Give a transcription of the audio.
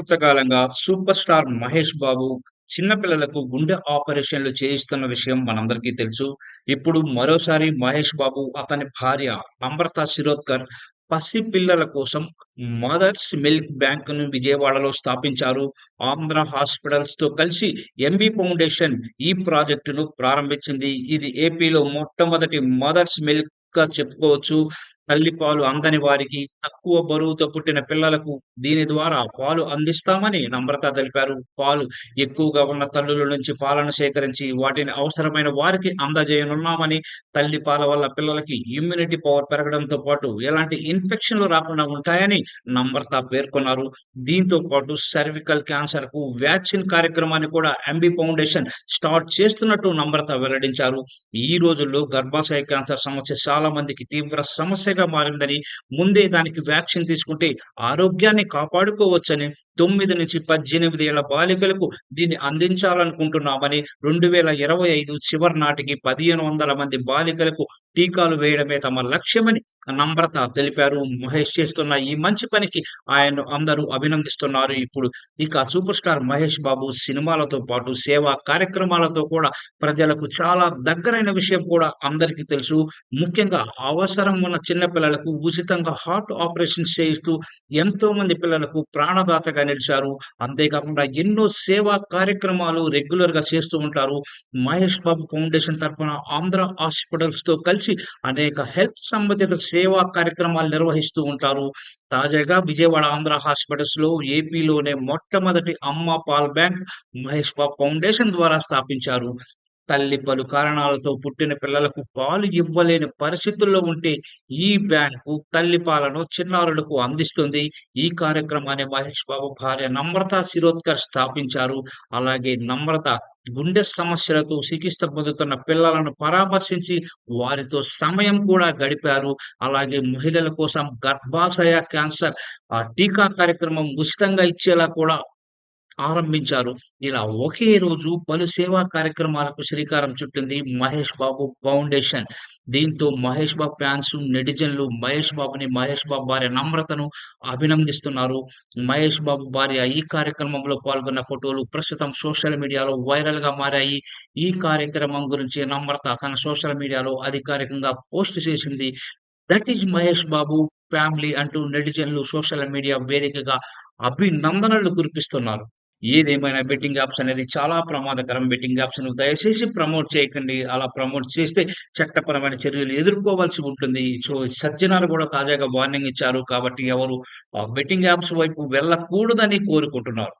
కొంతకాలంగా super star Mahesh Babu చిన్న పిల్లలకు గుండె ఆపరేషన్లు చేయిస్తున్న విషయం మనందరికీ తెలుసు. ఇప్పుడు మరోసారి మహేష్ బాబు, అతని భార్య అమృత శిరోద్కర్ పసి పిల్లల కోసం మదర్స్ మిల్క్ బ్యాంక్‌ను విజయవాడలో స్థాపించారు. ఆంధ్ర హాస్పిటల్స్తో కలిసి ఎంబీ ఫౌండేషన్ ఈ ప్రాజెక్టును ప్రారంభించింది. ఇది ఏపీలో మొట్టమొదటి మదర్స్ మిల్క్‌గా చెప్పుకోవచ్చు. తల్లిపాలు అందని వారికి, తక్కువ బరువుతో పుట్టిన పిల్లలకు దీని ద్వారా పాలు అందిస్తామని నమ్రత తెలిపారు. పాలు ఎక్కువగా ఉన్న తల్లుల నుంచి పాలను సేకరించి వాటిని అవసరమైన వారికి అందజేయనున్నామని, తల్లి పాల వల్ల పిల్లలకి ఇమ్యూనిటీ పవర్ పెరగడంతో పాటు ఎలాంటి ఇన్ఫెక్షన్‌లు రాకుండా ఉంటాయని నమ్రత పేర్కొన్నారు. దీంతో పాటు సర్వికల్ క్యాన్సర్‌కు వ్యాక్సిన్ కార్యక్రమాన్ని కూడా ఎంబీ ఫౌండేషన్ స్టార్ట్ చేస్తున్నట్టు నమ్రత వెల్లడించారు. ఈ రోజుల్లో గర్భాశయ క్యాన్సర్ సమస్య చాలా మందికి తీవ్ర సమస్యగా మారిందని, ముందే దానికి వ్యాక్సిన్ తీసుకుంటే ఆరోగ్యాన్ని కాపాడుకోవచ్చని, 9-18 ఏళ్ళ బాలికలకు దీన్ని అందించాలనుకుంటున్నామని, 2025 చివరి నాటికి 1500 మంది బాలికలకు టీకాలు వేయడమే తమ లక్ష్యమని నమ్రత తెలిపారు. మహేష్ చేస్తున్న ఈ మంచి పనికి ఆయన్ను అందరూ అభినందిస్తున్నారు. ఇప్పుడు ఇక సూపర్ స్టార్ మహేష్ బాబు సినిమాలతో పాటు సేవా కార్యక్రమాలతో కూడా ప్రజలకు చాలా దగ్గరైన విషయం కూడా అందరికీ తెలుసు. ముఖ్యంగా అవసరం ఉన్న చిన్న పిల్లలకు ఉచితంగా హార్ట్ ఆపరేషన్ చేయిస్తూ ఎంతో మంది పిల్లలకు ప్రాణదాతగా నిలిచారు. అంతేకాకుండా ఎన్నో సేవా కార్యక్రమాలు రెగ్యులర్‌గా చేస్తూ ఉంటారు. మహేష్ బాబు ఫౌండేషన్ తరపున ఆంధ్ర హాస్పిటల్స్‌తో కలిసి అనేక హెల్త్ సంబంధిత సేవా కార్యక్రమాలు నిర్వహిస్తూ ఉంటారు. తాజాగా విజయవాడ ఆంధ్ర హాస్పిటల్స్‌లో ఏపీలోనే మొట్టమొదటి అమ్మ పాల్ బ్యాంక్ మహేష్ బాబు ఫౌండేషన్ ద్వారా స్థాపించారు. తల్లి పలు కారణాలతో పుట్టిన పిల్లలకు పాలు ఇవ్వలేని పరిస్థితుల్లో ఉంటే ఈ బ్యాంకు తల్లి పాలను చిన్నారులకు అందిస్తుంది. ఈ కార్యక్రమాన్ని మహేష్ బాబు భార్య నమ్రత శిరోద్కర్ స్థాపించారు. అలాగే నమ్రత గుండె సమస్యలతో చికిత్స పొందుతున్న పిల్లలను పరామర్శించి వారితో సమయం కూడా గడిపారు. అలాగే మహిళల కోసం గర్భాశయ క్యాన్సర్ ఆ టీకా కార్యక్రమం ఉచితంగా ఇచ్చేలా కూడా ఆరంభించారు. ఇలా ఒకే రోజు పలు సేవా కార్యక్రమాలకు శ్రీకారం చుట్టింది మహేష్ బాబు ఫౌండేషన్. దీంతో మహేష్ బాబు ఫ్యాన్స్, నెటిజన్లు మహేష్ బాబుని, మహేష్ బాబు భార్య నమ్రతను అభినందిస్తున్నారు. మహేష్ బాబు భార్య ఈ కార్యక్రమంలో పాల్గొన్న ఫోటోలు ప్రస్తుతం సోషల్ మీడియాలో వైరల్గా మారాయి. ఈ కార్యక్రమం గురించి నమ్రత తన సోషల్ మీడియాలో అధికారికంగా పోస్ట్ చేసింది. That is Mahesh Babu family అంటూ నెటిజన్లు సోషల్ మీడియా వేదికగా అభినందనలు కురిపిస్తున్నారు. ఏదేమైనా బెట్టింగ్ యాప్స్ అనేది చాలా ప్రమాదకరం. బెట్టింగ్ యాప్స్‌ను దయచేసి ప్రమోట్ చేయకండి. అలా ప్రమోట్ చేస్తే చట్టపరమైన చర్యలు ఎదుర్కోవాల్సి ఉంటుంది. సో, సజ్జనాలు కూడా తాజాగా వార్నింగ్ ఇచ్చారు. కాబట్టి ఎవరు ఆ బెట్టింగ్ యాప్స్ వైపు వెళ్ళకూడదని కోరుకుంటున్నారు.